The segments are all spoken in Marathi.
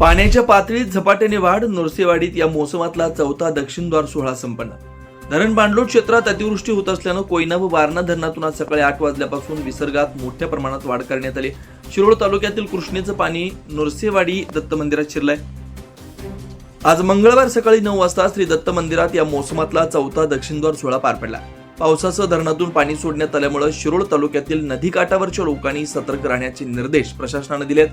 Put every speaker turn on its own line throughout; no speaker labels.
पाण्याच्या पातळीत झपाट्याने वाढ नरसेवाडीत या मोसमातला चौथा दक्षिणद्वार सोहळा संपन्न. धरण बांडलोट क्षेत्रात अतिवृष्टी होत असल्यानं कोयना व वारणा धरणातून आज सकाळी आठ वाजल्यापासून विसर्गात मोठ्या प्रमाणात वाढ करण्यात आली. शिरोळ तालुक्यातील कृष्णेचं पाणी नरसेवाडी दत्त मंदिरात शिरलंय. आज मंगळवार सकाळी नऊ वाजता श्री दत्त मंदिरात या मोसमातला चौथा दक्षिणद्वार सोहळा पार पडला. पावसाचं धरणातून पाणी सोडण्यात आल्यामुळे शिरोळ तालुक्यातील नदीकाठावरच्या लोकांनी सतर्क राहण्याचे निर्देश प्रशासनानं दिलेत.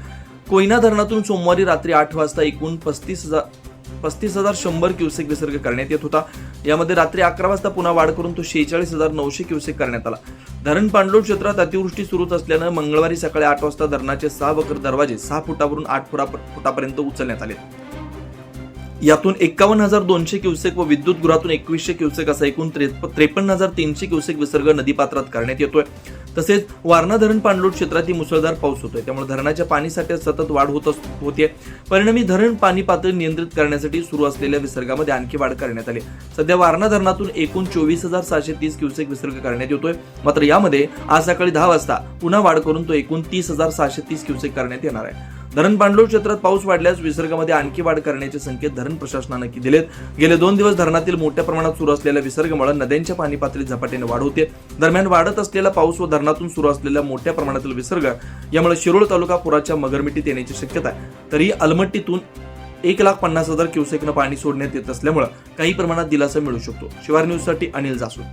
कोयना धरणातून सोमवारी रात्री आठ वाजता एकूण पस्तीस हजार पस्तीस हजार शंभर क्युसेक विसर्ग करण्यात येत होता. यामध्ये रात्री अकरा वाजता पुन्हा वाढ करून तो शेहेचाळीस हजार नऊशे क्युसेक करण्यात आला. धरण पांडलोट क्षेत्रात अतिवृष्टी सुरूच असल्यानं मंगळवारी सकाळी आठ वाजता धरणाचे सहा वक्र दरवाजे सहा फुटावरून आठ फुटा फुटापर्यंत उचलण्यात आले. यातून एक्कावन्न हजार दोनशे क्युसेक व विद्युत गृहातून एकवीसशे क्युसेक असा एकूण त्रेपन्न हजार तीनशे क्युसेक विसर्ग नदीपात्रात करण्यात येतोय. तसेच वारणा धरण पाणलोट क्षेत्रातही मुसळधार पाऊस होतोय. त्यामुळे धरणाच्या पाणी साठ्यात सतत वाढ होत अस- होते परिणामी धरण पाणी पातळी नियंत्रित करण्यासाठी सुरू असलेल्या विसर्गामध्ये आणखी वाढ करण्यात आली. सध्या वारणा धरणातून एकूण चोवीस हजार सहाशे तीस क्युसेक विसर्ग करण्यात येतोय. मात्र यामध्ये आज सकाळी दहा वाजता पुन्हा वाढ करून तो एकूण तीस हजार सहाशे तीस क्युसेक करण्यात येणार आहे. धरण पाणलोट क्षेत्रात पाऊस वाढल्यास विसर्गामध्ये आणखी वाढ करण्याचे संकेत धरण प्रशासनानं दिलेत. गेले दोन दिवस धरणातील मोठ्या प्रमाणात सुरू असलेल्या विसर्गामुळे नद्यांच्या पाणी पातळीत झपाट्याने वाढ होते. दरम्यान वाढत असलेला पाऊस व धरणातून सुरू असलेल्या मोठ्या प्रमाणातील विसर्ग यामुळे शिरोळ तालुका पुराच्या मगरमिटीत येण्याची शक्यता आहे. तरी अलमट्टीतून एक लाख पन्नास हजार क्युसेकनं पाणी सोडण्यात येत असल्यामुळे काही प्रमाणात दिलासा मिळू शकतो. शिवार न्यूजसाठी अनिल जासूद